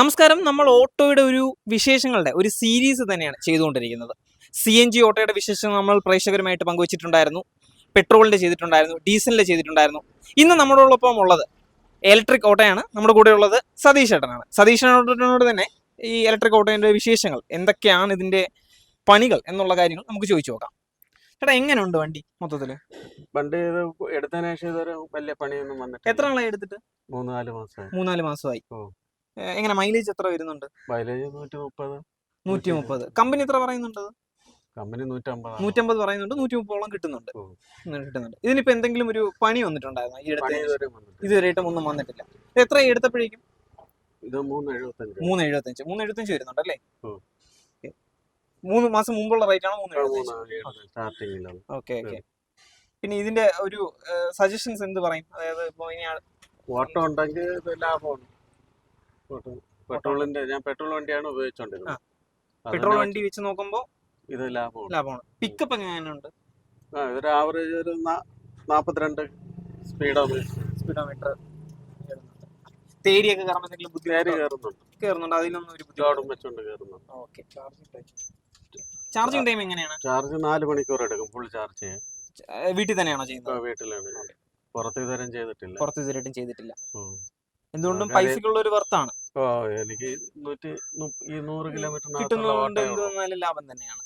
നമസ്കാരം. നമ്മൾ ഓട്ടോയുടെ ഒരു വിശേഷങ്ങളുടെ ഒരു സീരീസ് തന്നെയാണ് ചെയ്തുകൊണ്ടിരിക്കുന്നത്. സി എൻ ജി ഓട്ടോയുടെ വിശേഷങ്ങൾ നമ്മൾ പ്രേക്ഷകരുമായിട്ട് പങ്കുവച്ചിട്ടുണ്ടായിരുന്നു. പെട്രോളിന്റെ ചെയ്തിട്ടുണ്ടായിരുന്നു ഡീസലിന്റെ ചെയ്തിട്ടുണ്ടായിരുന്നു. ഇന്ന് നമ്മളോടൊപ്പം ഉള്ളത് ഇലക്ട്രിക് ഓട്ടോയാണ്. നമ്മുടെ കൂടെ ഉള്ളത് സതീഷ് ഏട്ടനാണ്. സതീഷ് ഏട്ടനോട് തന്നെ ഈ ഇലക്ട്രിക് ഓട്ടോയുടെ വിശേഷങ്ങൾ എന്തൊക്കെയാണ് ഇതിന്റെ പണികൾ എന്നുള്ള കാര്യങ്ങൾ നമുക്ക് ചോദിച്ചു നോക്കാം. ചേട്ടാ എങ്ങനെയുണ്ട് വണ്ടി മൊത്തത്തിൽ വണ്ടി എടുത്തതിനു ശേഷം ഇതൊരു വലിയ പണിയൊന്നും വന്നിട്ട് എത്ര നാളായി എടുത്തിട്ട്? മൂന്നാൽ മാസം മാസമായി. മൂന്നാൽ മാസമായി. എങ്ങനെ മൈലേജ് എത്ര വരുന്നുണ്ട്? മൈലേജ് നൂറ്റി മുപ്പത് നൂറ്റി മുപ്പത് കമ്പനി എത്ര പറയുന്നുണ്ട് കമ്പനി നൂറ്റമ്പത് പറയുന്നുണ്ട് നൂറ്റി മുപ്പതോളം കിട്ടുന്നുണ്ട്. കിട്ടുന്നുണ്ട്. ഇതിനിപ്പോ എന്തെങ്കിലും ഒരു പണി വന്നിട്ടുണ്ടായിരുന്നു ഈ അടുത്ത് ഇതുവരെയായിട്ടും ഒന്നും വന്നിട്ടില്ല. എത്ര എടുത്തപ്പോഴേക്കും? ഇത് മൂന്ന് എഴുപത്തഞ്ച് മൂന്ന് എഴുപത്തഞ്ച് മൂന്ന് എഴുപത്തഞ്ച് വരുന്നുണ്ട് അല്ലേ മൂന്ന് മാസം മുമ്പുള്ള റേറ്റ് ആണ് മൂന്ന് എഴുപത്തഞ്ച് ഓക്കെ ഓക്കെ. പിന്നെ ഇതിന്റെ ഒരു സജഷൻസ് എന്ത് പറയും? അതായത് ഇപ്പൊ ഇനി ഓട്ടോ ഉണ്ടെങ്കിൽ ലാഭമാണ്. പെട്രോളിന്റെ ഞാൻ പെട്രോൾ വണ്ടിയാണ് ഉപയോഗിച്ചോണ്ടിരുന്നത്. പെട്രോൾ വണ്ടി വെച്ച് നോക്കുമ്പോൾ ഇത് ലാഭമാണ്. ലാഭമാണ്. പിക്കപ്പ് എങ്ങനെയുണ്ട്? ഇതൊരു ആവറേജ് ഒരു നാപ്പത്തിരണ്ട് സ്പീഡാണ് സ്പീഡോമീറ്റർ തേരിയൊക്കെ കയറുമ്പോൾ എന്തെങ്കിലും ബുദ്ധിമുട്ട് കയറുന്നുണ്ട്. കയറുന്നുണ്ട്? അതിനൊന്നും ഒരു ബുദ്ധിമുട്ടും വെച്ചോണ്ട് കയറുന്നുണ്ട്. ഓക്കെ ചാർജിങ് ടൈം എങ്ങനെയാണ്? ചാർജ് നാല് മണിക്കൂർ എടുക്കും ഫുൾ ചാർജ് ചെയ്യാൻ. വീട്ടിൽ തന്നെയാണോ ചെയ്യുന്നത്? വീട്ടിലാണ് പുറത്ത് ഇതുവരെ ചെയ്തിട്ടില്ല. പുറത്ത് ഇതുവരെയും ചെയ്തിട്ടില്ല. എന്തുകൊണ്ടും പൈസക്കുള്ള ഒരു വർത്താണ് ഓ എനിക്ക് നൂറ്റി ഈ നൂറ് കിലോമീറ്റർ കിട്ടുന്നതുകൊണ്ട് എന്ത് വന്നാലും ലാഭം തന്നെയാണ്.